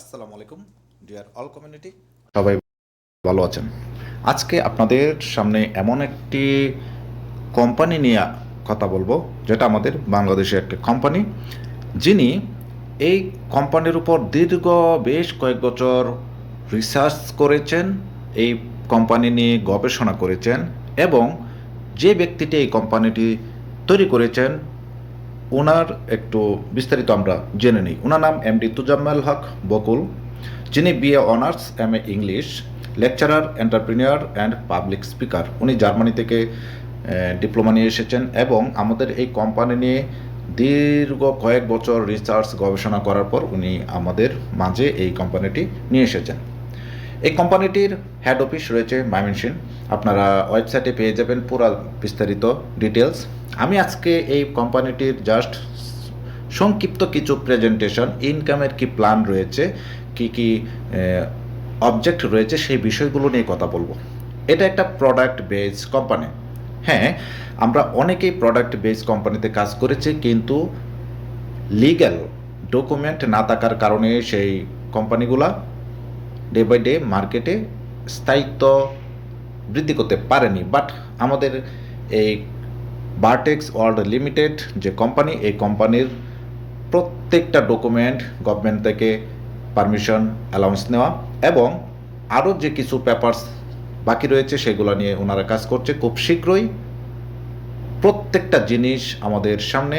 আসসালামু আলাইকুম, deer all community. সবাই ভালো আছেন। আজকে আপনাদের সামনে এমন একটি কোম্পানি নিয়ে কথা বলব, যেটা আমাদের বাংলাদেশের একটা কোম্পানি, যিনি এই কোম্পানির উপর দীর্ঘ বেশ কয়েক বছর রিসার্চ করেছেন, এই কোম্পানি নিয়ে গবেষণা করেছেন এবং যে ব্যক্তিটি এই কোম্পানিটি তৈরি করেছেন ওনার একটু বিস্তারিত আমরা জেনে নিই। ওনার নাম এমডি তুজাম্মেল হক বকুল। যিনি B A honours, M A English, lecturer, entrepreneur and public speaker. উনি জার্মানি থেকে ডিপ্লোমা নিয়ে এসেছেন এবং আমাদের এই কোম্পানি নিয়ে দীর্ঘ কয়েক বছর রিসার্চ গবেষণা করার পর উনি আমাদের মাঝে এই কোম্পানিটি নিয়ে এসেছেন। এই কোম্পানিটির হেড অফিস রয়েছে মাইমেনসিন আপনারা ওয়েবসাইটে পেয়ে যাবেন পুরো বিস্তারিত ডিটেলস আমি আজকে এই কোম্পানিটির জাস্ট সংক্ষিপ্ত কিছু প্রেজেন্টেশন ইনকামের কি প্ল্যান রয়েছে, কি কি অবজেক্ট রয়েছে সেই বিষয়গুলো নিয়ে কথা বলব। এটা একটা প্রোডাক্ট বেস কোম্পানি হ্যাঁ আমরা অনেকেই প্রোডাক্ট বেস কোম্পানিতে কাজ করেছি, কিন্তু লিগ্যাল ডকুমেন্ট না থাকার কারণে সেই কোম্পানিগুলা ডে বাই ডে মার্কেটে স্থায়িত্ব বৃদ্ধি করতে পারেনি। বাট আমাদের এই বারটেক্স ওয়ার্ল্ড লিমিটেড যে কোম্পানি এই কোম্পানির প্রত্যেকটা ডকুমেন্ট গভর্নমেন্ট থেকে পারমিশন অ্যালাউন্স নেওয়া এবং আরও যে কিছু পেপারস বাকি রয়েছে সেগুলো নিয়ে ওনারা কাজ করছে। খুব শীঘ্রই প্রত্যেকটা জিনিস আমাদের সামনে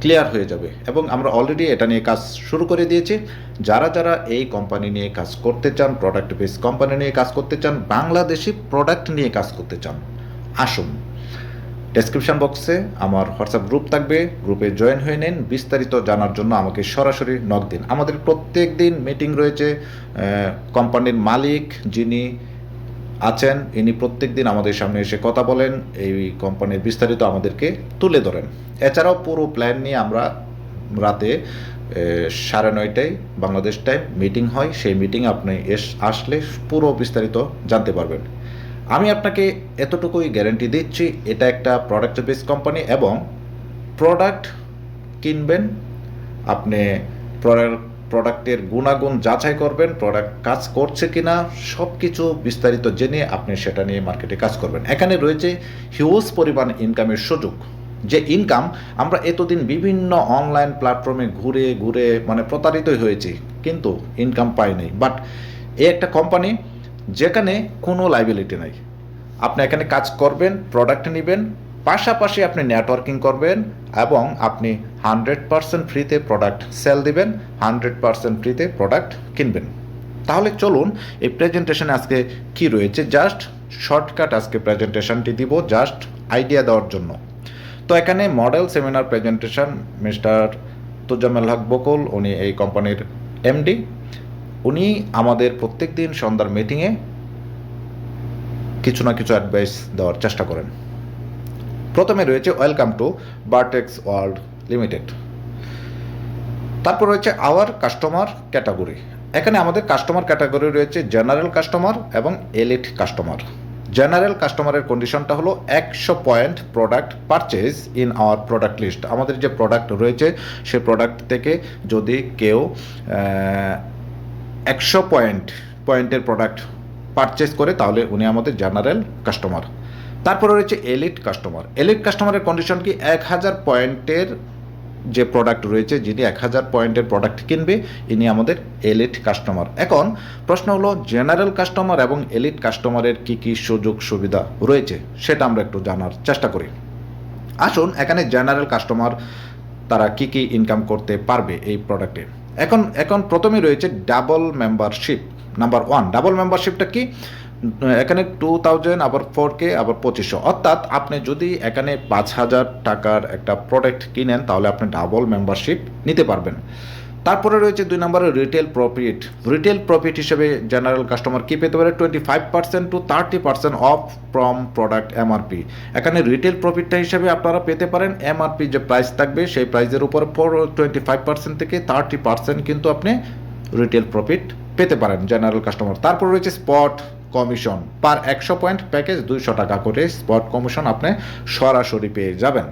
ক্লিয়ার হয়ে যাবে এবং আমরা অলরেডি এটা নিয়ে কাজ শুরু করে দিয়েছি। যারা যারা এই কোম্পানি নিয়ে কাজ করতে চান প্রোডাক্ট বেস কোম্পানি নিয়ে কাজ করতে চান, বাংলাদেশি প্রোডাক্ট নিয়ে কাজ করতে চান, আসুন। ডেসক্রিপশন বক্সে আমার হোয়াটসঅ্যাপ গ্রুপ থাকবে। গ্রুপে জয়েন হয়ে নিন। বিস্তারিত জানার জন্য আমাকে সরাসরি নক দিন। আমাদের প্রত্যেক দিন মিটিং রয়েছে। কোম্পানির মালিক যিনি আছেন, ইনি প্রত্যেক দিন আমাদের সামনে এসে কথা বলেন। এই কোম্পানির বিস্তারিত আমাদেরকে তুলে ধরেন। এছাড়াও পুরো প্ল্যান নিয়ে আমরা রাতে সাড়ে নয়টায় বাংলাদেশ টাইম মিটিং হয়। সেই মিটিং আপনি এস, আসলে পুরো বিস্তারিত জানতে পারবেন। আমি আপনাকে এতটুকুই গ্যারেন্টি দিচ্ছি, এটা একটা প্রোডাক্ট বেস কোম্পানি এবং প্রোডাক্ট কিনবেন, আপনি প্রোডাক্টের গুণাগুণ যাচাই করবেন প্রোডাক্ট কাজ করছে কিনা সব কিছু বিস্তারিত জেনে আপনি সেটা নিয়ে মার্কেটে কাজ করবেন। এখানে রয়েছে হিউজ পরিমাণ ইনকামের সুযোগ। যে ইনকাম আমরা এতদিন বিভিন্ন অনলাইন প্ল্যাটফর্মে ঘুরে ঘুরে মানে প্রতারিতই হয়েছি, কিন্তু ইনকাম পাইনি। বাট এই একটা কোম্পানি যেখানে কোনো লাইবিলিটি নাই। আপনি এখানে কাজ করবেন প্রোডাক্ট নেবেন, পাশাপাশি আপনি নেটওয়ার্কিং করবেন এবং আপনি হান্ড্রেড পারসেন্ট ফ্রিতে প্রোডাক্ট সেল দিবেন হান্ড্রেড পারসেন্ট ফ্রিতে প্রোডাক্ট কিনবেন। তাহলে চলুন এই প্রেজেন্টেশনে আজকে কি রয়েছে? জাস্ট শর্টকাট আজকে প্রেজেন্টেশনটি দিব জাস্ট আইডিয়া দেওয়ার জন্য। তো এখানে model seminar presentation mister Tuzammel Haque Bokul, উনি এই কোম্পানির এমডি উনি আমাদের প্রত্যেক দিন সন্ধ্যার মিটিংয়ে কিছু না কিছু অ্যাডভাইস দেওয়ার চেষ্টা করেন। প্রথমে রয়েছে welcome to Bartex world limited তারপর রয়েছে আওয়ার কাস্টমার ক্যাটাগরি এখানে আমাদের কাস্টমার ক্যাটাগরি রয়েছে জেনারেল কাস্টমার এবং এলিট কাস্টমার জেনারেল কাস্টমারের কন্ডিশনটা হলো একশো point product purchase in our product list আমাদের যে প্রোডাক্ট রয়েছে সেই প্রোডাক্ট থেকে যদি কেউ একশো পয়েন্ট, পয়েন্টের প্রোডাক্ট পারচেস করে তাহলে উনি আমাদের জেনারেল কাস্টমার তারপরে রয়েছে এলিট কাস্টমার এলিট কাস্টমারের কন্ডিশন কি? এক হাজার পয়েন্টের যে প্রোডাক্ট রয়েছে, যিনি এক হাজার পয়েন্টের প্রোডাক্ট কিনবে, ইনি আমাদের এলিট কাস্টমার এখন প্রশ্ন হলো জেনারেল কাস্টমার এবং এলিট কাস্টমারের কি কি সুযোগ সুবিধা রয়েছে? সেটা আমরা একটু জানার চেষ্টা করি। আসুন, এখানে জেনারেল কাস্টমার তারা কি কি ইনকাম করতে পারবে এই প্রোডাক্টে এখন এখন প্রথমে রয়েছে double membership number one double মেম্বারশিপটা কি? এখানে টু থাউজেন্ড আবার ফোর কে আবার পঁচিশশো। অর্থাৎ আপনি যদি এখানে পাঁচ হাজার টাকার একটা প্রোডাক্ট কিনেন, তাহলে আপনি ডাবল মেম্বারশিপ নিতে পারবেন। তারপরে রয়েছে দুই নম্বরে রিটেল প্রফিট রিটেল প্রফিট হিসেবে জেনারেল কাস্টমার কি পেতে পারে? Twenty five percent to thirty percent off from product MRP এখানে রিটেল প্রফিটটা হিসেবে আপনারা পেতে পারেন। এমআরপি যে প্রাইস থাকবে, সেই প্রাইসের উপর টোয়েন্টি ফাইভ পার্সেন্ট থেকে থার্টি পার্সেন্ট কিন্তু আপনি রিটেল প্রফিট পেতে পারেন জেনারেল কাস্টমার তারপর রয়েছে স্পট কমিশন। পার একশো পয়েন্ট প্যাকেজ দুইশো টাকা করে স্পট কমিশন আপনি সরাসরি পেয়ে যাবেন।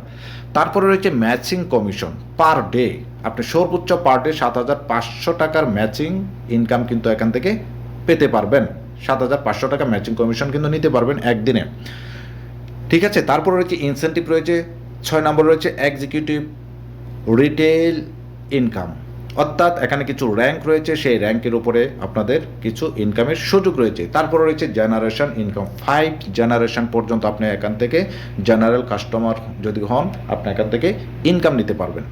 তারপরে রয়েছে ম্যাচিং কমিশন। পার ডে আপনি সর্বোচ্চ পার ডে সাত হাজার পাঁচশো টাকার ম্যাচিং ইনকাম কিন্তু এখান থেকে পেতে পারবেন। সাত হাজার পাঁচশো টাকা ম্যাচিং কমিশন কিন্তু নিতে পারবেন একদিনে। ঠিক আছে, তারপরে রয়েছে ইনসেন্টিভ রয়েছে, ছয় নম্বর রয়েছে এক্সিকিউটিভ রিটেল ইনকাম অর্থাৎ এখানে কিছু র্যাঙ্ক রয়েছে, সেই র্যাঙ্কের উপরে আপনাদের কিছু ইনকামের সুযোগ রয়েছে। তারপর রয়েছে জেনারেশন ইনকাম ফাইভ জেনারেশন পর্যন্ত আপনি এখান থেকে জেনারেল কাস্টমার যদি হন, আপনি এখান থেকে ইনকাম নিতে পারবেন।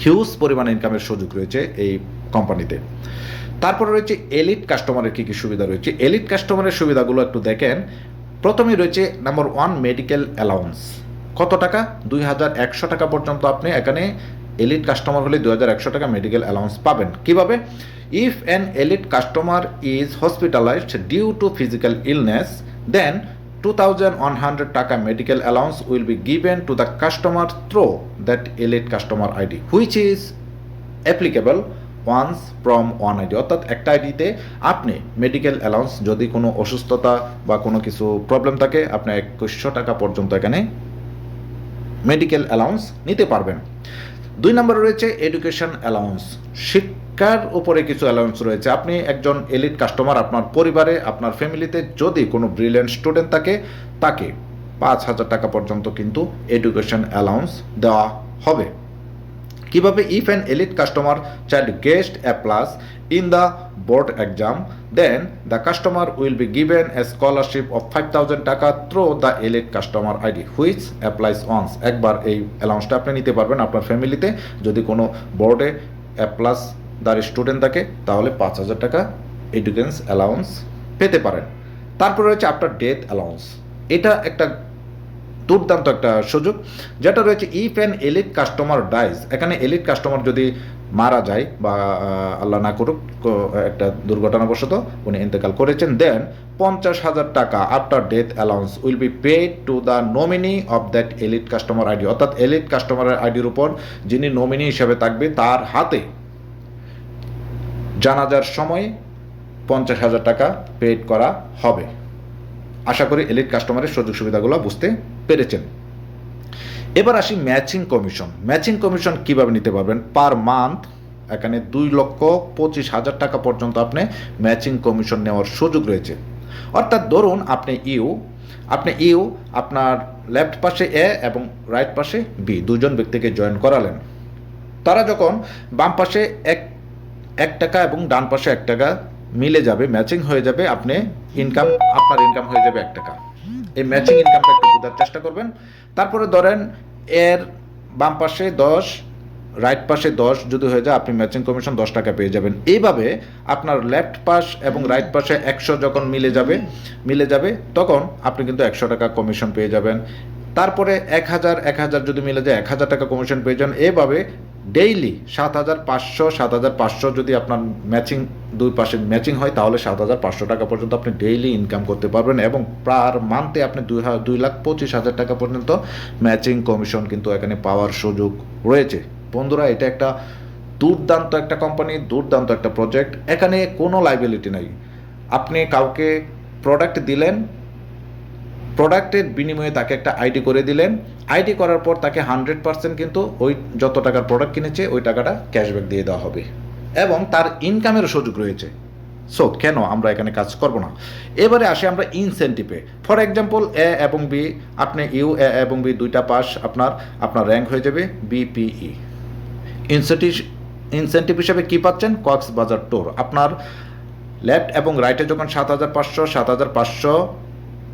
হিউজ পরিমাণ ইনকামের সুযোগ রয়েছে এই কোম্পানিতে তারপরে রয়েছে এলিট কাস্টমারের কী কী সুবিধা রয়েছে? এলিট কাস্টমারের সুবিধাগুলো একটু দেখেন। প্রথমে রয়েছে নাম্বার ওয়ান মেডিকেল অ্যালাউন্স কত টাকা? দুই হাজার একশো টাকা পর্যন্ত আপনি এখানে এলিট কাস্টমার হলে দুই হাজার একশো টাকা মেডিকেল অ্যালাউন্স পাবেন। কীভাবে? If an elite customer is hospitalised due to physical illness then two thousand one hundred taka medical allowance will be given to the customer through that elite customer ID which is applicable once from one ID অর্থাৎ একটা আইডিতে আপনি medical allowance যদি কোনো অসুস্থতা বা কোনো কিছু প্রবলেম থাকে, আপনি একুশশো টাকা পর্যন্ত এখানে মেডিকেল অ্যালাউন্স নিতে পারবেন। দুই নম্বরে রয়েছে এডুকেশন অ্যালাউন্স শিক্ষার উপরে কিছু অ্যালাউন্স রয়েছে। আপনি একজন এলিট কাস্টমার আপনার পরিবারে, আপনার ফ্যামিলিতে যদি কোনো ব্রিলিয়েন্ট স্টুডেন্ট থাকে, তাকে পাঁচ হাজার টাকা পর্যন্ত কিন্তু এডুকেশন অ্যালাউন্স দেওয়া হবে। কীভাবে if an elite customer child guest A plus in the board exam then the customer will be given a scholarship of five thousand taka through the elite customer ID which applies once একবার এই অ্যালাউন্সটা আপনি নিতে পারবেন আপনার ফ্যামিলিতে যদি কোনো বোর্ডে এ প্লাস দ্য স্টুডেন্ট থাকে, তাহলে পাঁচ হাজার টাকা এডুকেন্স অ্যালাউন্স পেতে পারেন। তারপরে রয়েছে আপনার ডেথ অ্যালাউন্স এটা একটা দুর্দান্ত একটা সুযোগ, যেটা রয়েছে if an elite customer dies এখানে এলিট কাস্টমার যদি মারা যায় বা আল্লাহ না করুক একটা দুর্ঘটনাবশত উনি ইন্তেকাল করেছেন দেন পঞ্চাশ হাজার টাকা after death allowance will be paid to the nominee of that elite customer ID অর্থাৎ এলিট কাস্টমারের আইডির উপর যিনি নমিনি হিসেবে থাকবে, তার হাতে জানাজার সময় পঞ্চাশ হাজার টাকা পেড করা হবে। আশা করি এলিট কাস্টমারের সুযোগ সুবিধাগুলো বুঝতে পেরেছেন। এবার আসি ম্যাচিং কমিশন ম্যাচিং কমিশন কীভাবে নিতে পারবেন? পার মান্থ এখানে দুই লক্ষ পঁচিশ হাজার টাকা পর্যন্ত আপনি ম্যাচিং কমিশন নেওয়ার সুযোগ রয়েছে। অর্থাৎ ধরুন আপনি ইউ আপনি ইউ আপনার লেফট পাশে এ এবং রাইট পাশে বি দুজন ব্যক্তিকে জয়েন করালেন। তারা যখন বাম পাশে এক এক টাকা এবং ডান পাশে এক টাকা মিলে যাবে ম্যাচিং হয়ে যাবে, আপনি ইনকাম আপনার ইনকাম হয়ে যাবে এক টাকা। এই ম্যাচিং ইনকামটা একটু বোঝার চেষ্টা করবেন। তারপরে ধরেন, এর বাম পাশে দশ রাইট পাশে দশ যদি হয়ে যায়, আপনি ম্যাচিং কমিশন দশ টাকা পেয়ে যাবেন। এইভাবে আপনার লেফট পাশ এবং রাইট পাশে একশো যখন মিলে যাবে মিলে যাবে, তখন আপনি কিন্তু একশো টাকা কমিশন পেয়ে যাবেন। তারপরে এক হাজার এক হাজার যদি মিলে যায়, এক হাজার টাকা কমিশন পেয়ে যান। এভাবে ডেইলি সাত হাজার পাঁচশো, সাত হাজার পাঁচশো যদি আপনার ম্যাচিং দুই পাশে ম্যাচিং হয়, তাহলে সাত হাজার পাঁচশো টাকা পর্যন্ত আপনি ডেইলি ইনকাম করতে পারবেন এবং পার মান্থে আপনি দুই হা- দুই লাখ পঁচিশ হাজার টাকা পর্যন্ত ম্যাচিং কমিশন কিন্তু এখানে পাওয়ার সুযোগ রয়েছে। বন্ধুরা, এটা একটা দুর্দান্ত একটা কোম্পানি দুর্দান্ত একটা প্রজেক্ট এখানে কোনো লাইবিলিটি নাই। আপনি কাউকে প্রোডাক্ট দিলেন প্রোডাক্টের বিনিময়ে তাকে একটা আইডি করে দিলেন। আইডি করার পর তাকে হান্ড্রেড পার্সেন্ট কিন্তু ওই যত টাকার প্রোডাক্ট কিনেছে, ওই টাকাটা ক্যাশব্যাক দিয়ে দেওয়া হবে। এবং তার ইনকামেরও সুযোগ রয়েছে। সো, কেন আমরা এখানে কাজ করব না? এবারে আসি আমরা ইনসেন্টিভে ফর এক্সাম্পল এ এবং বি আপনি ইউ এ এবং বি দুইটা পাস, আপনার আপনার র্যাঙ্ক হয়ে যাবে বিপিই ইনসেন্টিভ ইনসেন্টিভ হিসেবে কী পাচ্ছেন? কক্সবাজার টোর আপনার লেফট এবং রাইটে যখন সাত হাজার পাঁচশো, সাত হাজার পাঁচশো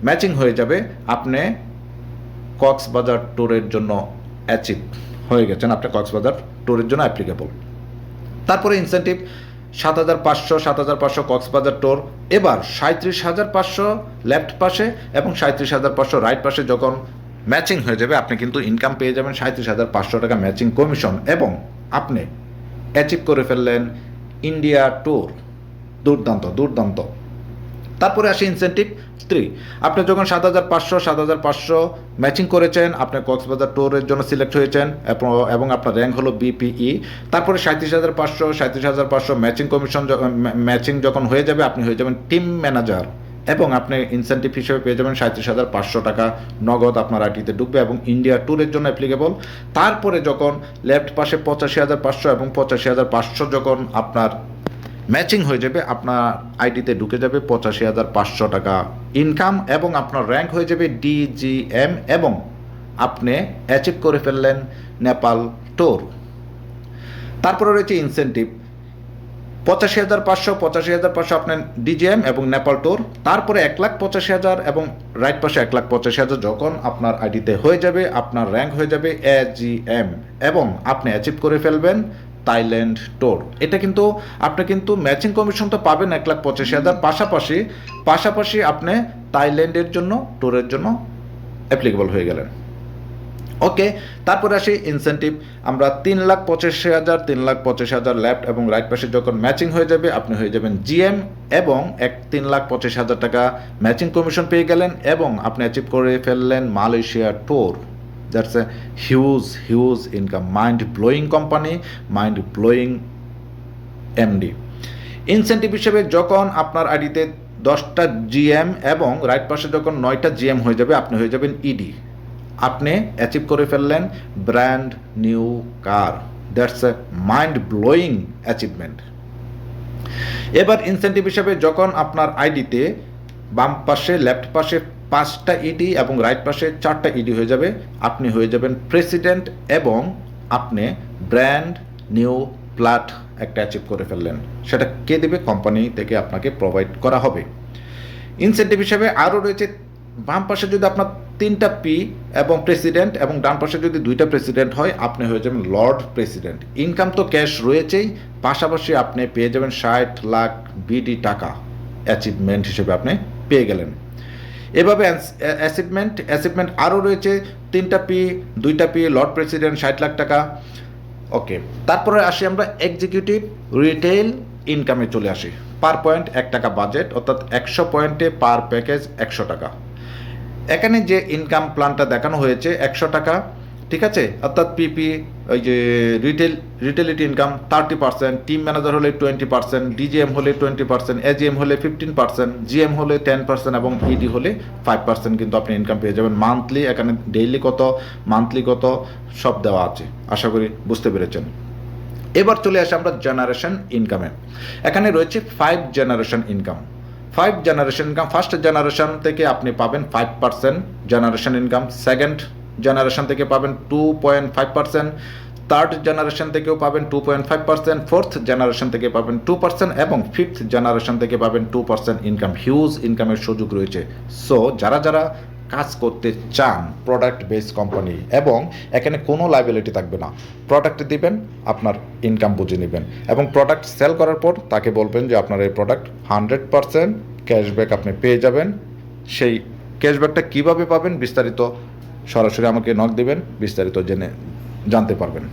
ম্যাচিং হয়ে যাবে, আপনি কক্সবাজার ট্যুরের জন্য অ্যাচিভ হয়ে গেছেন, আপনি কক্সবাজার ট্যুরের জন্য অ্যাপ্লিকেবল তারপরে ইনসেন্টিভ সাত হাজার পাঁচশো, সাত হাজার পাঁচশো কক্সবাজার টোর এবার সাঁত্রিশ হাজার পাঁচশো লেফট পাশে এবং সাঁত্রিশ হাজার পাঁচশো রাইট পাশে যখন ম্যাচিং হয়ে যাবে, আপনি কিন্তু ইনকাম পেয়ে যাবেন সাঁত্রিশ হাজার পাঁচশো টাকা ম্যাচিং কমিশন এবং আপনি অ্যাচিভ করে ফেললেন ইন্ডিয়া ট্যুর দুর্দান্ত দুর্দান্ত। তারপরে আসে ইনসেন্টিভ থ্রি আপনি যখন সাত হাজার পাঁচশো, সাত হাজার পাঁচশো ম্যাচিং করেছেন, আপনি কক্সবাজার ট্যুরের জন্য সিলেক্ট হয়েছেন, এবং আপনার র্যাঙ্ক হলো বিপিই তারপরে সাঁত্রিশ হাজার পাঁচশো সাঁত্রিশ হাজার পাঁচশো ম্যাচিং কমিশন ম্যাচিং যখন হয়ে যাবে, আপনি হয়ে যাবেন টিম ম্যানেজার এবং আপনি ইনসেন্টিভ হিসেবে পেয়ে যাবেন সাঁত্রিশ হাজার পাঁচশো টাকা নগদ আপনার আইটিতে ঢুকবে, এবং ইন্ডিয়া ট্যুরের জন্য অ্যাপ্লিকেবল তারপরে যখন লেফট পাশে পঁচাশি হাজার পাঁচশো এবং পঁচাশি হাজার পাঁচশো যখন আপনার ম্যাচিং হয়ে যাবে, আপনার আইডিতে ঢুকে যাবে পঁচাশি হাজার পাঁচশো টাকা ইনকাম এবং আপনার র্যাঙ্ক হয়ে যাবে ডিজিএম এবং আপনি অ্যাচিভ করে ফেললেন নেপাল টোর তারপরে রয়েছে ইনসেন্টিভ পঁচাশি হাজার পাঁচশো, পঁচাশি হাজার পাঁচশো আপনার ডিজিএম এবং নেপাল টোর তারপরে এক লাখ পঁচাশি হাজার এবং রাইট পাশে এক লাখ পঁচাশি হাজার যখন আপনার আইডিতে হয়ে যাবে, আপনার র্যাঙ্ক হয়ে যাবে এ জি এম এবং আপনি অ্যাচিভ করে ফেলবেন থাইল্যান্ড টোর। এটা কিন্তু আপনি কিন্তু ম্যাচিং কমিশন তো পাবেন এক লাখ পঁচাশি হাজার। পাশাপাশি পাশাপাশি আপনি থাইল্যান্ডের জন্য টোরের জন্য অ্যাপ্লিকেবল হয়ে গেলেন। ওকে তারপরে আসি ইনসেন্টিভ আমরা তিন লাখ পঁচাশি হাজার তিন লাখ পঁচাশি হাজার লেফট এবং রাইট পাশে যখন ম্যাচিং হয়ে যাবে আপনি হয়ে যাবেন জিএম এবং এক তিন লাখ পঁচাশি হাজার টাকা ম্যাচিং কমিশন পেয়ে গেলেন এবং আপনি অ্যাচিভ করে ফেললেন Malaysia tour. That's a huge huge income mind blowing company mind blowing MD incentive হিসেবে যখন আপনার আইডিতে দশটা জিএম এবং রাইট পাশে যখন নয়টা জিএম হয়ে যাবে, আপনি হয়ে যাবেন ইডি আপনি অ্যাচিভ করে ফেললেন brand new car that's a mind blowing achievement এবার ইনসেন্টিভ হিসেবে যখন আপনার আইডিতে বাম পাশে লেফট পাশে পাঁচটা ইডি এবং রাইট পাশে চারটা ইডি হয়ে যাবে। আপনি হয়ে যাবেন প্রেসিডেন্ট এবং আপনি ব্র্যান্ড নিউ প্লাট একটা অ্যাচিভ করে ফেললেন। সেটা কে দেবে? কোম্পানি থেকে আপনাকে প্রোভাইড করা হবে। ইনসেন্টিভ হিসেবে আরও রয়েছে, বাম পাশে যদি আপনার তিনটা পি এবং প্রেসিডেন্ট এবং ডান পাশে যদি দুইটা প্রেসিডেন্ট হয়, আপনি হয়ে যাবেন লর্ড প্রেসিডেন্ট ইনকাম তো ক্যাশ রয়েছেই, পাশাপাশি আপনি পেয়ে যাবেন ষাট লাখ বিডি টাকা অ্যাচিভমেন্ট হিসেবে আপনি পেয়ে গেলেন। এভাবে অ্যাসিপমেন্ট অ্যাসিপমেন্ট আরও রয়েছে, তিনটা পি, দুইটা পি লর্ড প্রেসিডেন্ট ষাট লাখ টাকা। ওকে তারপরে আসি আমরা এক্সিকিউটিভ রিটেল ইনকামে চলে আসি। পার পয়েন্ট এক টাকা বাজেট অর্থাৎ একশো পয়েন্টে পার প্যাকেজ একশো টাকা। এখানে যে ইনকাম প্ল্যানটা দেখানো হয়েছে, একশো টাকা ঠিক আছে? অর্থাৎ পিপি ওই যে retail রিটেলিটি income thirty percent team manager হলে টোয়েন্টি পার্সেন্ট ডিজিএম হলে টোয়েন্টি পার্সেন্ট এজিএম হলে ফিফটিন পার্সেন্ট জিএম হলে টেন পার্সেন্ট এবং ইডি হলে ফাইভ পার্সেন্ট কিন্তু আপনি ইনকাম পেয়ে যাবেন। মান্থলি এখানে ডেইলি কত মান্থলি কত, সব দেওয়া আছে। আশা করি বুঝতে পেরেছেন। এবার চলে আসি আমরা জেনারেশন ইনকামে এখানে রয়েছে five generation income five generation income first generation থেকে আপনি পাবেন five percent generation income second generation থেকে পাবেন two point five percent third generation থেকেও পাবেন two point five percent fourth generation থেকে পাবেন টু পার্সেন্ট এবং ফিফথ জেনারেশন থেকে পাবেন টু পার্সেন্ট ইনকাম হিউজ ইনকামের সুযোগ রয়েছে। সো যারা যারা কাজ করতে চান প্রোডাক্ট বেস কোম্পানি এবং এখানে কোনো লাইবিলিটি থাকবে না প্রোডাক্ট দিবেন, আপনার ইনকাম বুঝে নেবেন, এবং প্রোডাক্ট সেল করার পর তাকে বলবেন যে আপনার এই প্রোডাক্ট হান্ড্রেড পারসেন্ট ক্যাশব্যাক আপনি পেয়ে যাবেন। সেই ক্যাশব্যাকটা কীভাবে পাবেন বিস্তারিত সরাসরি আমাকে নক দেবেন, বিস্তারিত জেনে জানতে পারবেন।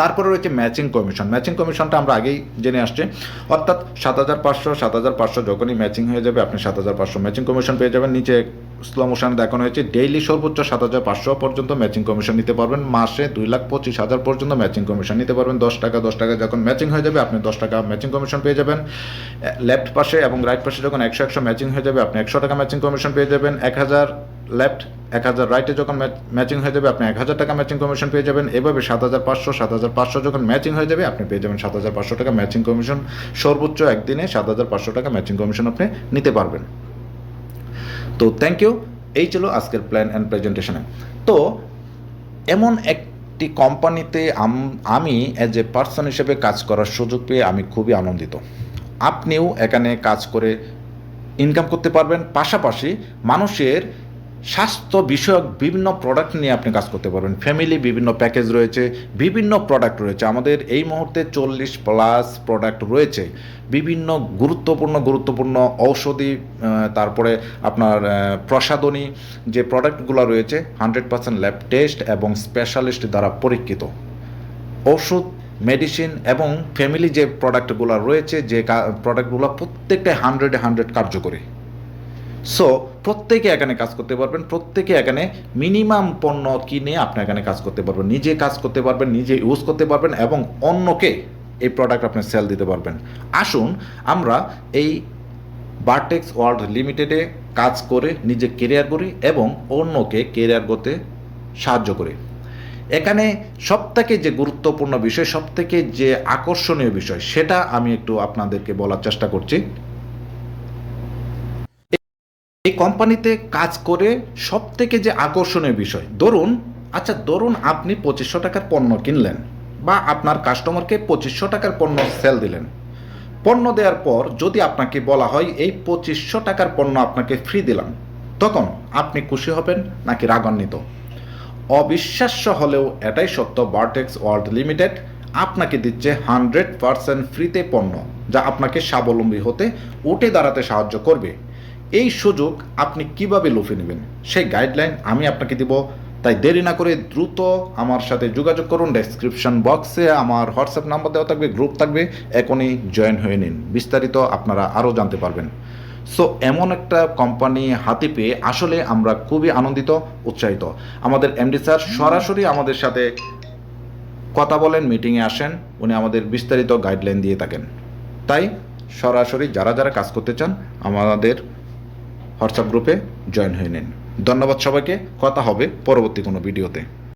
তারপরে রয়েছে ম্যাচিং কমিশন ম্যাচিং কমিশনটা আমরা আগেই জেনে আসছি। অর্থাৎ সাত হাজার পাঁচশো, সাত হাজার পাঁচশো যখনই ম্যাচিং হয়ে যাবে, আপনি সাত হাজার পাঁচশো ম্যাচিং কমিশন পেয়ে যাবেন। নিচে স্লো মোশন দেখানো হয়েছে ডেইলি সর্বোচ্চ সাত হাজার পাঁচশো পর্যন্ত ম্যাচিং কমিশন নিতে পারবেন। মাসে দুই লাখ পঁচিশ হাজার পর্যন্ত ম্যাচিং কমিশন নিতে পারবেন। দশ টাকা দশ টাকা যখন ম্যাচিং হয়ে যাবে, আপনি দশ টাকা ম্যাচিং কমিশন পেয়ে যাবেন। লেফট পাশে এবং রাইট পাশে যখন একশো একশো ম্যাচিং হয়ে যাবে, আপনি একশো টাকা ম্যাচিং কমিশন পেয়ে যাবেন। এক হাজার লেফট এক হাজার রাইটে যখন ম্যাচিং হয়ে যাবে, আপনি এক হাজার টাকা ম্যাচিং কমিশন পেয়ে যাবেন। এভাবে সাত হাজার পাঁচশো, সাত হাজার পাঁচশো যখন ম্যাচিং হয়ে যাবে, আপনি পেয়ে যাবেন সাত হাজার পাঁচশো টাকা ম্যাচিং কমিশন সর্বোচ্চ একদিনে সাত হাজার পাঁচশো টাকা ম্যাচিং কমিশন আপনি নিতে পারবেন। তো থ্যাংক ইউ এই ছিল আজকের প্ল্যান অ্যান্ড প্রেজেন্টেশনে তো এমন একটি কোম্পানিতে আমি অ্যাজ এ পার্সন হিসেবে কাজ করার সুযোগ পেয়ে আমি খুবই আনন্দিত। আপনিও এখানে কাজ করে ইনকাম করতে পারবেন। পাশাপাশি মানুষের স্বাস্থ্য বিষয়ক বিভিন্ন প্রোডাক্ট নিয়ে আপনি কাজ করতে পারবেন। ফ্যামিলি বিভিন্ন প্যাকেজ রয়েছে, বিভিন্ন প্রোডাক্ট রয়েছে। আমাদের এই মুহূর্তে চল্লিশ প্লাস প্রোডাক্ট রয়েছে। বিভিন্ন গুরুত্বপূর্ণ গুরুত্বপূর্ণ ঔষধি তারপরে আপনার প্রসাধনী যে প্রোডাক্টগুলো রয়েছে হান্ড্রেড পার্সেন্ট ল্যাব টেস্ট এবং স্পেশালিস্ট দ্বারা পরীক্ষিত। ওষুধ মেডিসিন এবং ফ্যামিলি যে প্রোডাক্টগুলো রয়েছে, যে প্রোডাক্টগুলো প্রত্যেকটাই হান্ড্রেডে হান্ড্রেড কার্যকরী। সো প্রত্যেকে এখানে কাজ করতে পারবেন, প্রত্যেকে এখানে মিনিমাম পণ্য কিনে আপনি এখানে কাজ করতে পারবেন। নিজে কাজ করতে পারবেন, নিজে ইউজ করতে পারবেন এবং অন্যকে এই প্রোডাক্ট আপনি সেল দিতে পারবেন। আসুন, আমরা এই বারটেক্স ওয়ার্ল্ড লিমিটেডে কাজ করে, নিজে কেরিয়ার করি এবং অন্যকে কেরিয়ার করতে সাহায্য করি। এখানে সবথেকে যে গুরুত্বপূর্ণ বিষয়, সবথেকে যে আকর্ষণীয় বিষয়, সেটা আমি একটু আপনাদেরকে বলার চেষ্টা করছি। এই কোম্পানিতে কাজ করে সব থেকে যে আকর্ষণীয় বিষয়, ধরুন আচ্ছা ধরুন আপনি পঁচিশশো টাকার পণ্য কিনলেন বা আপনার কাস্টমারকে পঁচিশশো টাকার পণ্য সেল দিলেন। পণ্য দেওয়ার পর যদি আপনাকে বলা হয়, এই পঁচিশশো টাকার পণ্য আপনাকে ফ্রি দিলাম। তখন আপনি খুশি হবেন নাকি রাগান্বিত? অবিশ্বাস্য হলেও এটাই সত্য বার্টেক্স ওয়ার্ল্ড লিমিটেড আপনাকে দিচ্ছে হান্ড্রেড পারসেন্ট ফ্রিতে পণ্য, যা আপনাকে স্বাবলম্বী হতে উঠে দাঁড়াতে সাহায্য করবে। এই সুযোগ আপনি কীভাবে লুফে নেবেন? সেই গাইডলাইন আমি আপনাকে দিব। তাই দেরি না করে দ্রুত আমার সাথে যোগাযোগ করুন। ডেসক্রিপশন বক্সে আমার হোয়াটসঅ্যাপ নাম্বার দেওয়া থাকবে গ্রুপ থাকবে। এখনই জয়েন হয়ে নিন। বিস্তারিত আপনারা আরও জানতে পারবেন। সো এমন একটা কোম্পানি হাতে পেয়ে আসলে আমরা খুবই আনন্দিত, উৎসাহিত। আমাদের এমডি স্যার সরাসরি আমাদের সাথে কথা বলেন মিটিংয়ে আসেন। উনি আমাদের বিস্তারিত গাইডলাইন দিয়ে থাকেন। তাই সরাসরি যারা যারা কাজ করতে চান, আমাদের হোয়াটসঅ্যাপ গ্রুপে জয়েন হয়ে নিন। ধন্যবাদ সবাইকে। কথা হবে পরবর্তী কোনো ভিডিওতে।